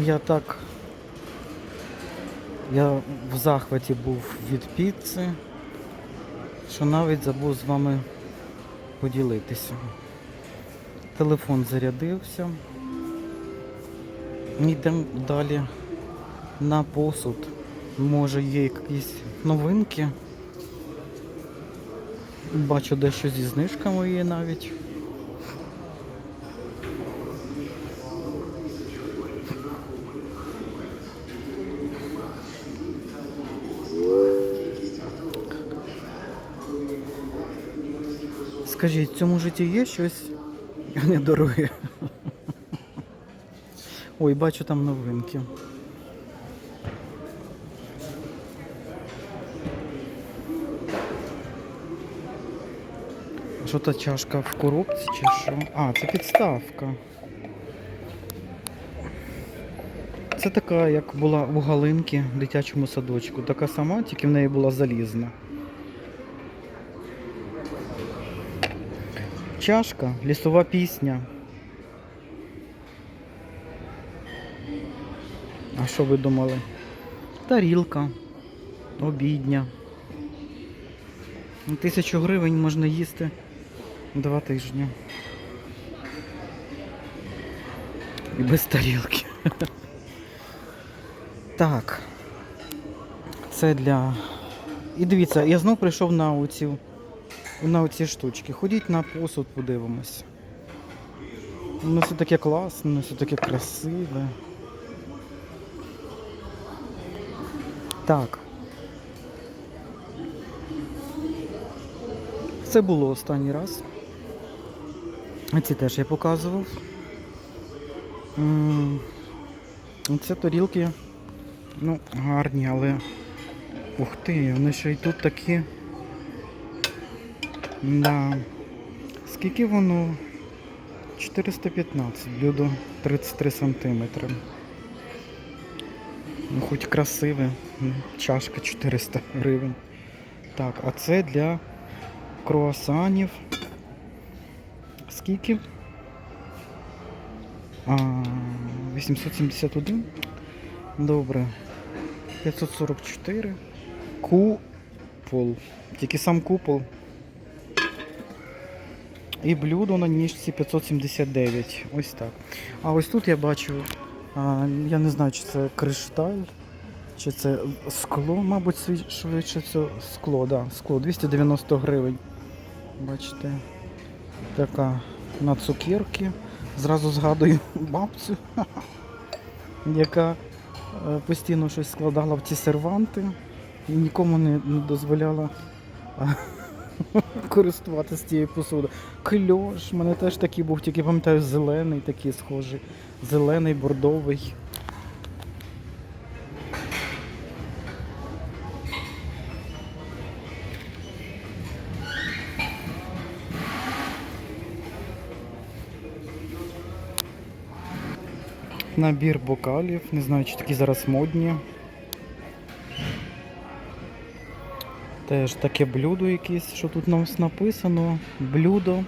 Я так. Я в захваті був від піци, що навіть забув з вами поділитися. Телефон зарядився. Йдемо далі на посуд. Може є якісь новинки. Бачу дещо зі знижками є навіть. Скажіть, в цьому житті є щось недороге? Ой, бачу там новинки. Що та чашка в коробці чи що? А, це підставка. Це така, як була у Галинки в дитячому садочку. Така сама, тільки в неї була залізна. Чашка, лісова пісня. А що ви думали? Тарілка, обідня. На Тисячу гривень можна їсти два тижні. І без тарілки. Так. Це для. І дивіться, я знов прийшов на оці, на оці штучки. Ходіть на посуд, подивимось. Воно все таке класне, воно все таке красиве. Так. Це було останній раз. Ці теж я показував. Це тарілки, ну, гарні, але. Ух ти, вони ще й тут такі. Да. Скільки воно? 415, блюдо 33 сантиметри. Ну, хоч красиве. Чашка 400 гривень. Так, а це для круасанів. Скільки? А, 871. Добре. 544. Купол. Тільки сам купол. І блюдо на ніжці 579. Ось так. А ось тут я бачу, я не знаю, чи це кришталь, чи це скло, мабуть, швидше це скло, да, скло 290 гривень. Бачите, така на цукерки. Зразу згадую бабцю, яка е, постійно щось складала в ці серванти і нікому не, дозволяла користуватися цією посудою. Кльош, в мене теж такий був, тільки пам'ятаю, зелений такий схожий. Зелений, бордовий. Набір бокалів, не знаю, чи такі зараз модні. Теж таке блюдо якесь, що тут нам написано. Блюдо.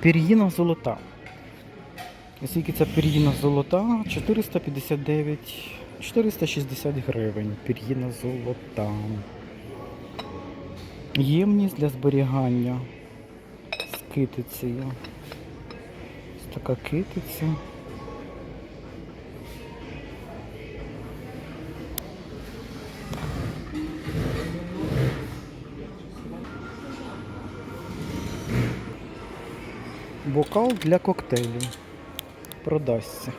Пір'їна золота. І скільки ця пір'їна золота? 459, 460 гривень. Пір'їна золота. Ємність для зберігання з китицею. Ось така китиця. Бокал для коктейлю. Продасться.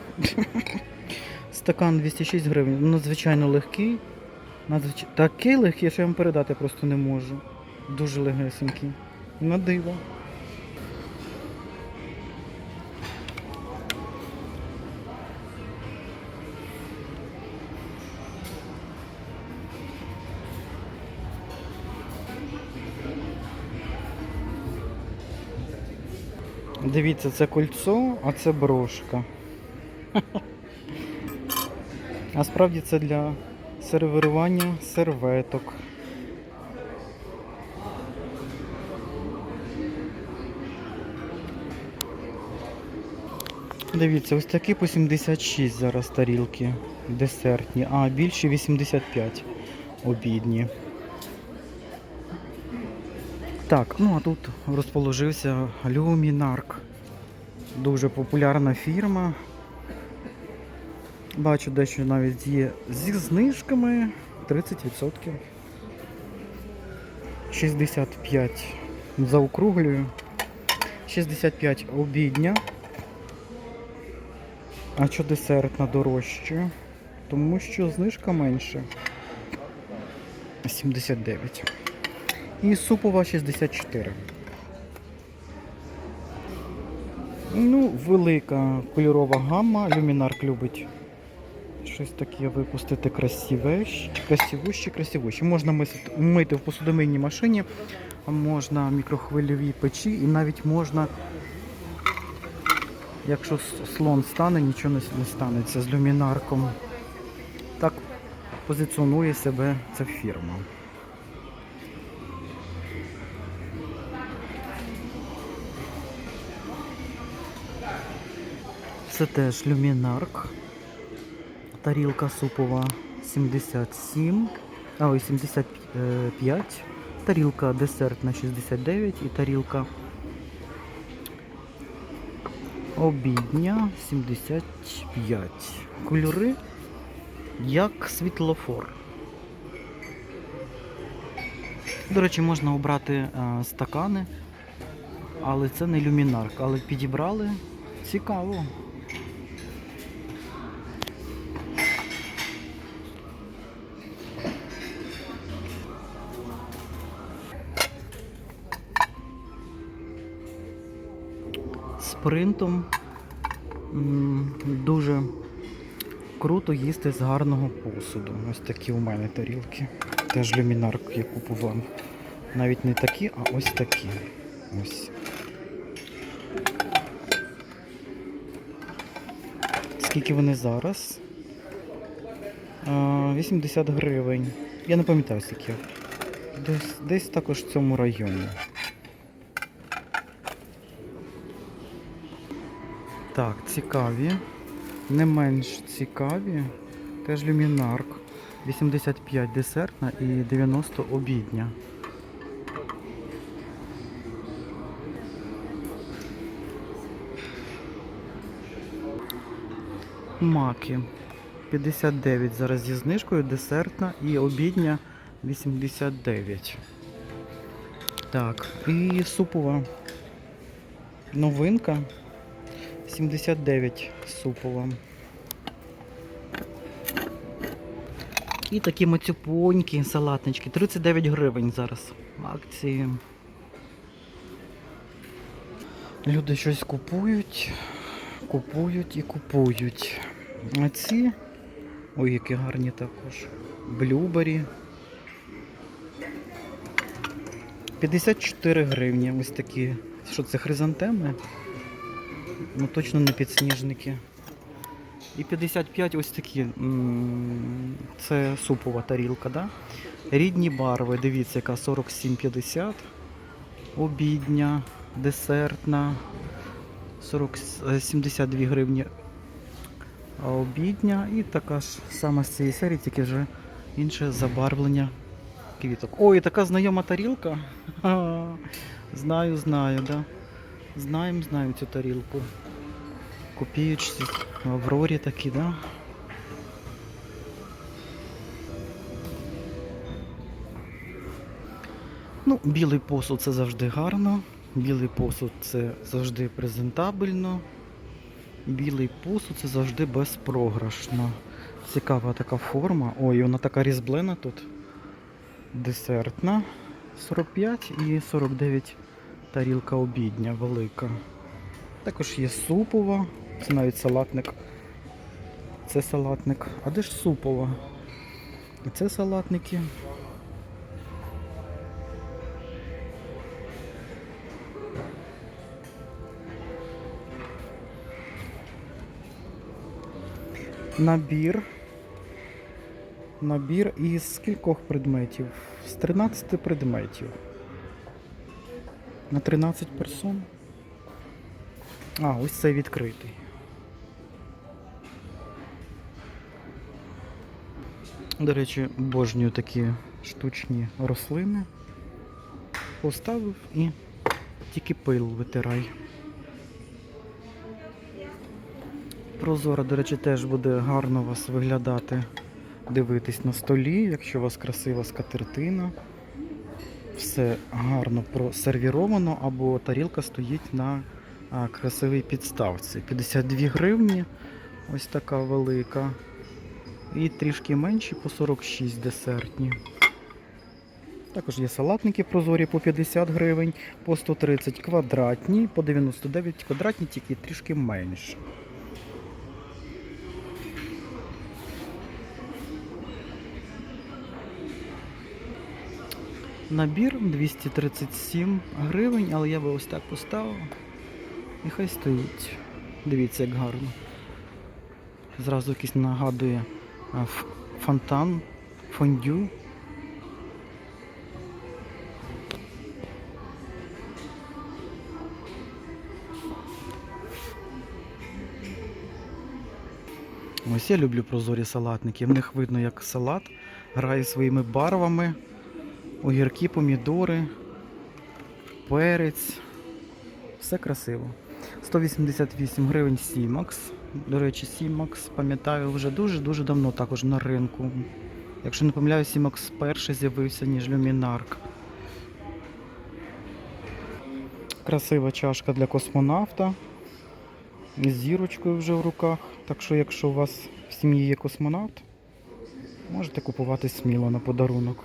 Стакан 206 гривень. Ну, Надзвичайно легкий. Надзвич... Такий легкий, що я вам передати просто не можу. Дуже легесенький. На диво. Дивіться, це кольцо, а це брошка. А справді це для сервірування серветок. Дивіться, ось такі по 76 зараз тарілки десертні, а більші 85 обідні. Так, ну а тут розположився Люмінарк. Дуже популярна фірма. Бачу, дещо навіть є зі знижками 30%. 65 заокруглюю. 65 обідня. А що десертна дорожче? Тому що знижка менше. 79. І супова 64. Ну, велика кольорова гамма. Люмінарк любить щось таке випустити красиве, красивуще, красивуще. Можна мити в посудомийній машині, можна в мікрохвильовій печі і навіть можна, якщо слон стане, нічого не станеться з люмінарком. Так позиціонує себе ця фірма. Це теж люмінарк. Тарілка супова 77, а ой, 75. Тарілка десертна 69 і тарілка обідня 75. Кольори як світлофор. До речі, можна обрати е, стакани, але це не люмінарк. Але підібрали цікаво. Принтом дуже круто їсти з гарного посуду. Ось такі у мене тарілки. Теж люмінарк я купував. Навіть не такі, а ось такі. Ось. Скільки вони зараз? 80 гривень. Я не пам'ятаю скільки. Десь, десь також в цьому районі. Так, цікаві. Не менш цікаві. Теж люмінарк. 85 десертна і 90 обідня. Маки. 59 зараз зі знижкою, десертна і обідня 89. Так, і супова новинка 79 супова. І такі мацюпонькі салатнички. 39 гривень зараз. Акції. Люди щось купують, купують і купують. А ці. Ой, які гарні також. Блюбері. 54 гривні. Ось такі. Що це хризантеми? Ну точно не підсніжники. І 55 ось такі. Це супова тарілка, да? Рідні барви, дивіться, яка 47,50. Обідня, десертна. 40, е, 72 гривні. Обідня і така ж сама з цієї серії, тільки вже інше забарвлення квіток. Ой, така знайома тарілка. Знаю, знаю, да. Знаємо, знаємо цю тарілку. Копіючці в Аврорі такі, да? Ну, білий посуд це завжди гарно. Білий посуд це завжди презентабельно. Білий посуд це завжди безпрограшно. Цікава така форма. Ой, вона така різблена тут. Десертна. 45 і 49 тарілка обідня велика. Також є супова, це навіть салатник. Це салатник. А де ж супова? І це салатники. Набір. Набір із скількох предметів? З 13 предметів. На 13 персон. А, ось цей відкритий. До речі, обожнюю такі штучні рослини. Поставив і тільки пил витирай. Прозора, до речі, теж буде гарно вас виглядати, дивитись на столі, якщо у вас красива скатертина. Все гарно просервіровано, або тарілка стоїть на красивій підставці. 52 гривні, ось така велика. І трішки менші по 46 десертні. Також є салатники прозорі по 50 гривень, по 130 квадратні, по 99 квадратні, тільки трішки менше. Набір 237 гривень, але я би ось так поставив. І хай стоїть. Дивіться, як гарно. Зразу якийсь нагадує фонтан, фондю. Ось я люблю прозорі салатники. В них видно, як салат грає своїми барвами. Огірки, помідори, перець. Все красиво. 188 гривень Сімакс. До речі, Сімакс, пам'ятаю, вже дуже-дуже давно також на ринку. Якщо не помиляю, Сімакс перший з'явився, ніж Люмінарк. Красива чашка для космонавта. З зірочкою вже в руках. Так що, якщо у вас в сім'ї є космонавт, можете купувати сміло на подарунок.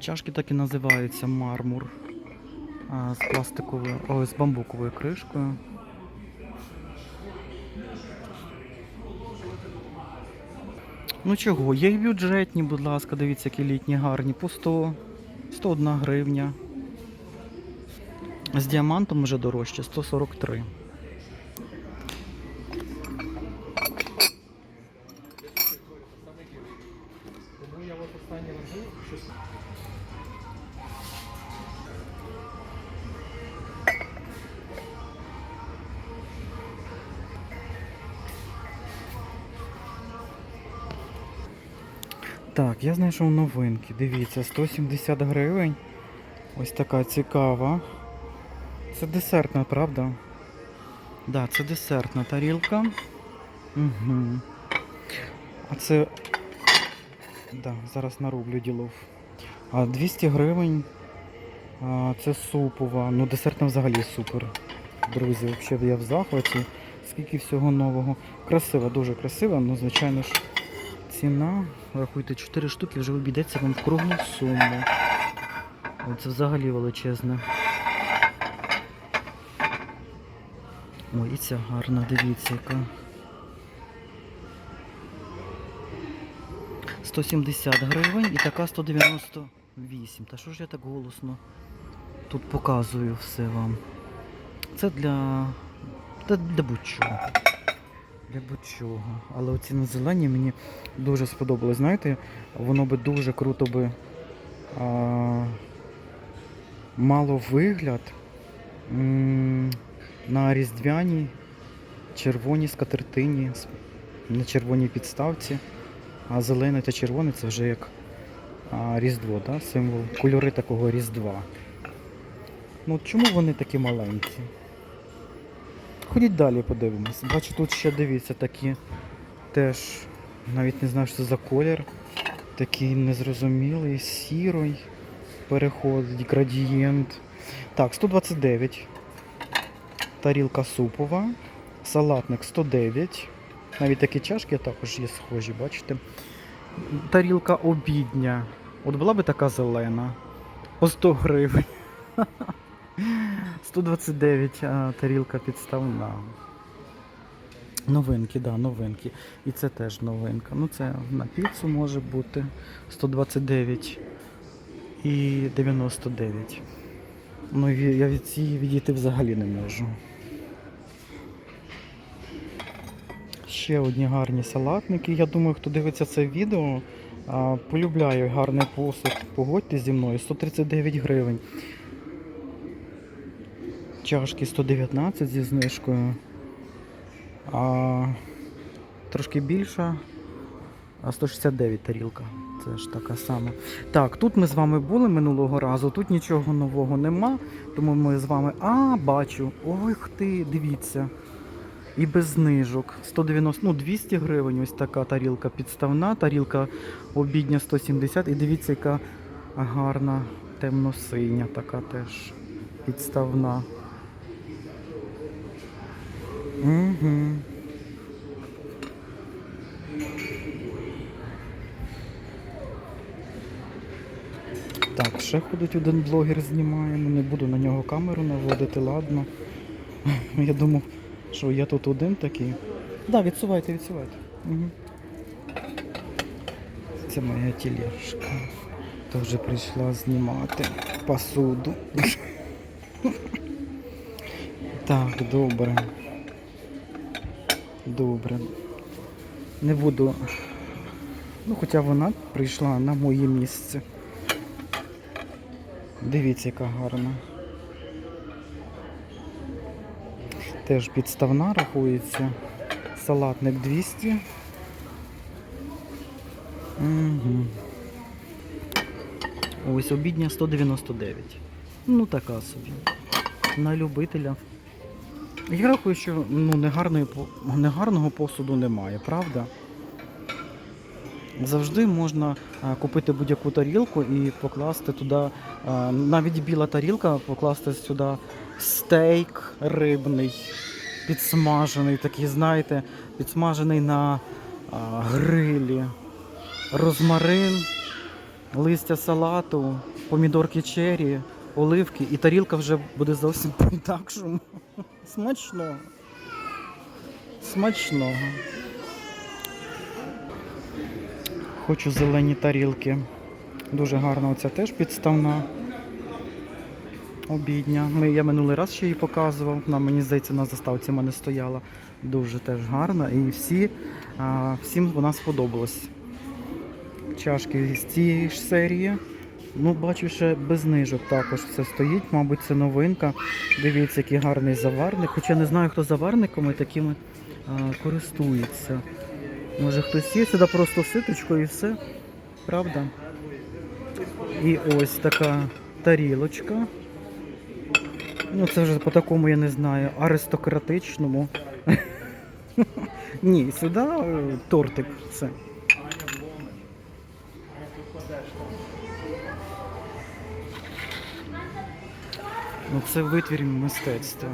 Чашки так і називаються мармур з пластиковою, ой, з бамбуковою кришкою. Ну чого, є і бюджетні, будь ласка, дивіться, які літні гарні, по 100, 101 гривня. З діамантом вже дорожче, 143. Я знайшов новинки. Дивіться, 170 гривень. Ось така цікава. Це десертна, правда? Так, да, це десертна тарілка. Угу. А це. Да, зараз нарублю ділов. А 200 гривень. А, це супова. Ну, десертна взагалі супер. Друзі, взагалі я в захваті. Скільки всього нового. Красива, дуже красива, ну, звичайно ж. Ціна, рахуйте, 4 штуки вже обійдеться вам в круглу суму. Це взагалі величезне. Ой, і ця гарна, дивіться яка. 170 гривень і така 198. Та що ж я так голосно тут показую все вам? Це для. Для, будь-чого. Для будь-чого. Але оці на зелені мені дуже сподобалось. Знаєте, воно би дуже круто би а, мало вигляд на різдвяній червоній скатертині, на червоній підставці. А зелене та червоне це вже як а, Різдво, да? символ кольори такого Різдва. Ну чому вони такі маленькі? Ходіть далі, подивимось. Бачу, тут ще дивіться такі теж, навіть не знаю, що це за колір. Такий незрозумілий, сірий переходить, градієнт. Так, 129. Тарілка супова. Салатник 109. Навіть такі чашки також є схожі, бачите? Тарілка обідня. От була би така зелена. По 100 гривень. 129 а, тарілка підставна. Новинки, да, новинки. І це теж новинка. Ну це на піцу може бути 129 і 99. Ну я від цієї відійти взагалі не можу. Ще одні гарні салатники. Я думаю, хто дивиться це відео, а, полюбляє гарний посуд. Погодьте зі мною 139 гривень. Чашки 119 зі знижкою. А трошки більша. А 169 тарілка. Це ж така сама. Так, тут ми з вами були минулого разу, тут нічого нового нема, тому ми з вами. А, бачу. Ой ти, дивіться. І без знижок. 190, ну 200 гривень ось така тарілка підставна, тарілка обідня 170. І дивіться, яка гарна темно-синя, така теж підставна. Угу. Так, ще ходить один блогер знімає, ну не буду на нього камеру наводити, ладно. Я думав, що я тут один такий. Так, да, відсувайте, відсувайте. Угу. Це моя тележка. Теж прийшла знімати посуду. Так, добре. Добре. Не буду. Ну, хоча вона прийшла на моє місце. Дивіться, яка гарна. Теж підставна рахується. Салатник 200. Угу. Ось обідня 199. Ну така собі. На любителя. Я рахую, що ну, негарного посуду немає, правда? Завжди можна купити будь-яку тарілку і покласти туди, навіть біла тарілка, покласти сюди стейк рибний, підсмажений, такий, знаєте, підсмажений на грилі, розмарин, листя салату, помідорки чері, оливки, і тарілка вже буде зовсім по-інакшому. Смачного. Смачного. Хочу зелені тарілки. Дуже гарна оця теж підставна. Обідня. Ми, я минулий раз ще її показував. Вона, мені здається, на заставці в мене стояла. Дуже теж гарна. І всі, а, всім вона сподобалась. Чашки з цієї ж серії. Ну, бачу, ще без знижок також все стоїть. Мабуть, це новинка. Дивіться, який гарний заварник. Хоча не знаю, хто заварниками такими а, користується. Може хтось є сюди просто ситочкою і все. Правда? І ось така тарілочка. Ну, це вже по такому, я не знаю, аристократичному. Ні, сюди е, тортик. Все. Ну, це витвір мистецтва.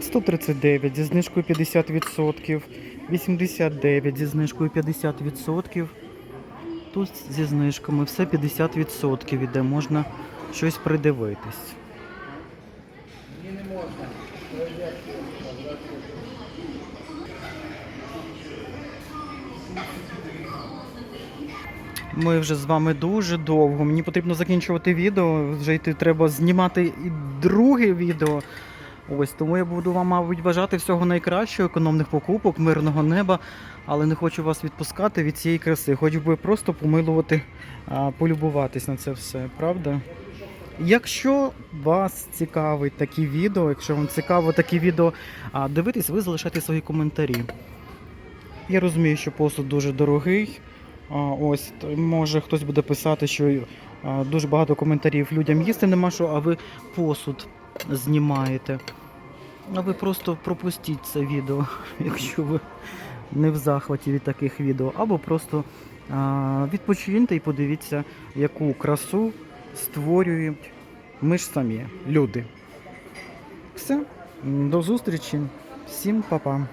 Сто тридцять дев'ять зі знижкою 50%, 89 зі знижкою 50%. Тут зі знижками все 50% іде, можна щось придивитись. Ми вже з вами дуже довго. Мені потрібно закінчувати відео. Вже йти треба знімати і друге відео. Ось тому я буду вам, мабуть, бажати всього найкращого, економних покупок, мирного неба, але не хочу вас відпускати від цієї краси. Хоч би просто помилувати, полюбуватись на це все, правда? Якщо вас цікавить такі відео, якщо вам цікаво такі відео дивитись, ви залишайте свої коментарі. Я розумію, що посуд дуже дорогий. Ось може хтось буде писати, що дуже багато коментарів людям їсти нема що, а ви посуд знімаєте. А ви просто пропустіть це відео, якщо ви не в захваті від таких відео, або просто відпочиньте і подивіться, яку красу створюють ми ж самі, люди. Все, до зустрічі, всім па-па.